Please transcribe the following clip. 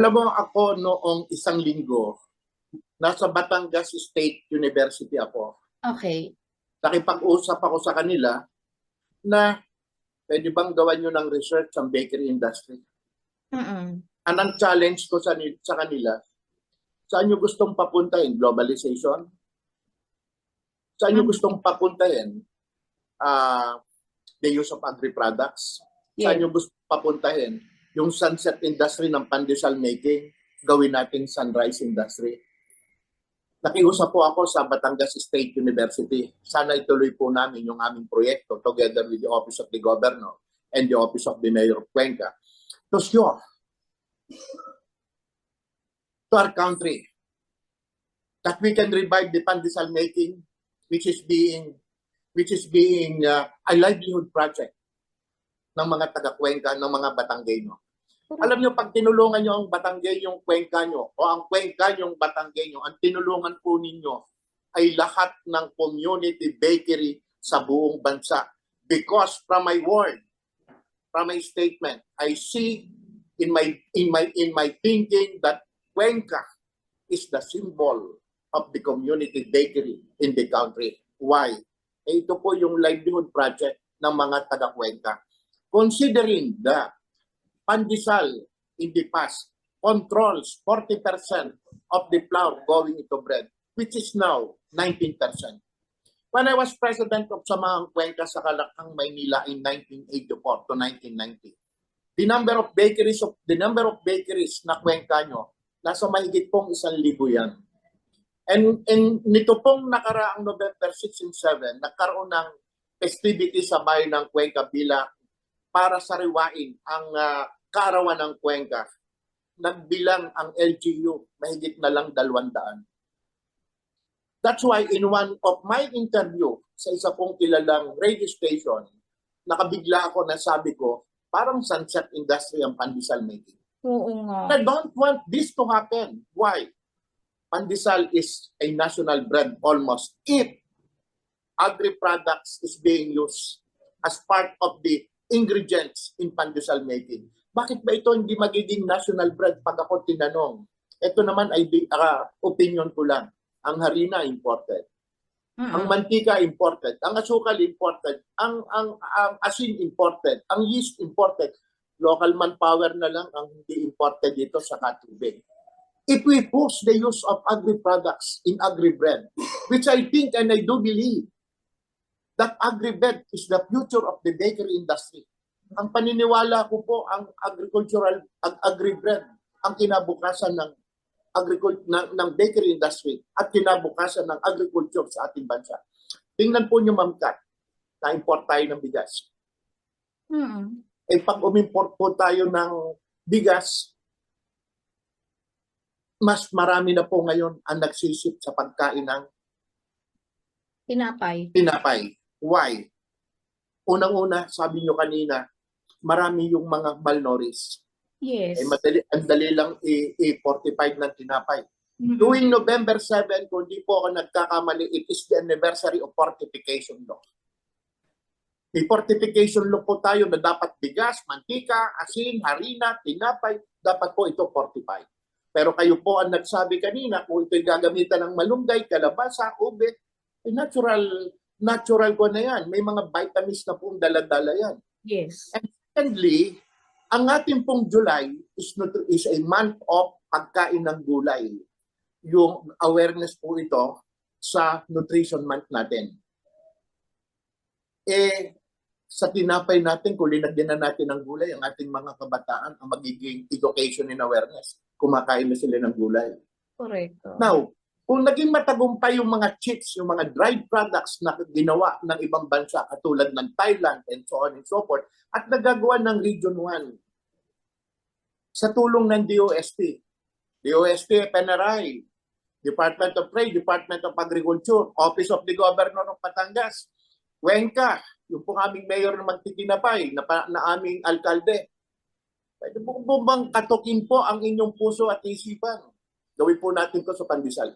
Alam mo ako noong isang linggo, nasa Batangas State University ako. Okay. Nakipag-usap ako sa kanila na pwede bang gawan nyo ng research ang bakery industry. Mm-mm. Anong challenge ko sa, sa kanila? Saan nyo gustong papuntahin? Globalization? Saan nyo Mm. gustong papuntahin? Ah, the use of agri-products? Saan Yeah. nyo gustong papuntahin? Yung sunset industry ng pandesal making, gawin nating sunrise industry. Nakiusap po ako sa Batangas State University. Sana ituloy po namin yung aming proyekto together with the Office of the Governor and the Office of the Mayor of Cuenca to secure to our country that we can revive the pandesal making which is being which is being uh, a livelihood project ng mga taga Cuenca, ng mga Batanggenyo. Alam niyo pag tinulungan niyo ang Batanggenyong Cuenca niyo o ang Cuenca yung Batanggenyo, ang tinulungan po ninyo ay lahat ng community bakery sa buong bansa. Because from my word, from my statement, I see in my in my in my thinking that Cuenca is the symbol of the community bakery in the country. Why? Eh, ito po yung livelihood project ng mga taga Cuenca. Considering the pandesal in the past controls 40% of the flour going into bread, which is now 19%. When I was president of Samahang Cuenca sa Kalakang, Maynila in 1984 to 1990, the number of bakeries of the number of bakeries na Cuenca nyo, nasa mahigit pong isang libo yan. And, and nito pong nakaraang November 6 and 7, nagkaroon ng festivity sa bayan ng Cuenca bilang para sariwain ang ah, kaarawan ng Cuenca. Nagbilang ang LGU, mahigit na lang dalawandaan. That's why in one of my interview sa isa pong kilalang radio station, nakabigla ako na sabi ko, parang sunset industry ang pandesal making. Oo nga. I don't want this to happen. Why? Pandesal is a national brand almost if agri-products is being used as part of the ingredients in pandesal making. Bakit ba ito hindi magiging national brand pag ako tinanong? Ito naman ay ah, opinion ko lang. Ang harina imported, ang Mm-mm. mantika imported, ang asukal imported, ang ang ang asin imported, ang yeast imported. Local manpower na lang ang hindi imported dito sa katubig. If we push the use of agri-products in agri-bread, which I think and I do believe that agri-bread is the future of the bakery industry. Ang paniniwala ko po ang agricultural ag- agri-bread ang kinabukasan ng agricul ng, ng bakery industry at kinabukasan ng agriculture sa ating bansa. Tingnan po niyo Ma'am Kat, na-import tayo ng bigas. Mm-mm. Eh pag umimport po tayo ng bigas, mas marami na po ngayon ang nagsisip sa pagkain ng Tinapay. tinapay. Why? Unang-una, sabi nyo kanina, marami yung mga malnourished. Yes. Eh, madali, ang dali lang i- i-45 ng tinapay. Mm-mm. Tuwing November 7, kung di po ako nagkakamali, it is the anniversary of fortification law. May fortification law po tayo na dapat bigas, mantika, asin, harina, tinapay, dapat po ito 45. Pero kayo po ang nagsabi kanina, kung ito'y gagamitan ng malunggay, kalabasa, ube, eh natural, natural ko na yan. May mga vitamins na pong daladala yan. Yes. Secondly, ang ating pong July is, is a month of pagkain ng gulay. Yung awareness po ito sa nutrition month natin. Eh, sa tinapay natin, kung linagyan na natin ng gulay, ang ating mga kabataan, ang magiging education and awareness, kumakain na sila ng gulay. Correcto. Now, kung naging matagumpay yung mga chips, yung mga dried products na ginawa ng ibang bansa katulad ng Thailand and so on and so forth, at nagagawa ng Region 1 sa tulong ng DOST, DOST, PNRI, Department of Trade, Department of Agriculture, Office of the Governor of Batangas, Cuenca, yung pong aming mayor na magtitinapay, na, na aming alkalde. Pwede po po bang katukin po ang inyong puso at isipan? Gawin po natin to sa pandesal.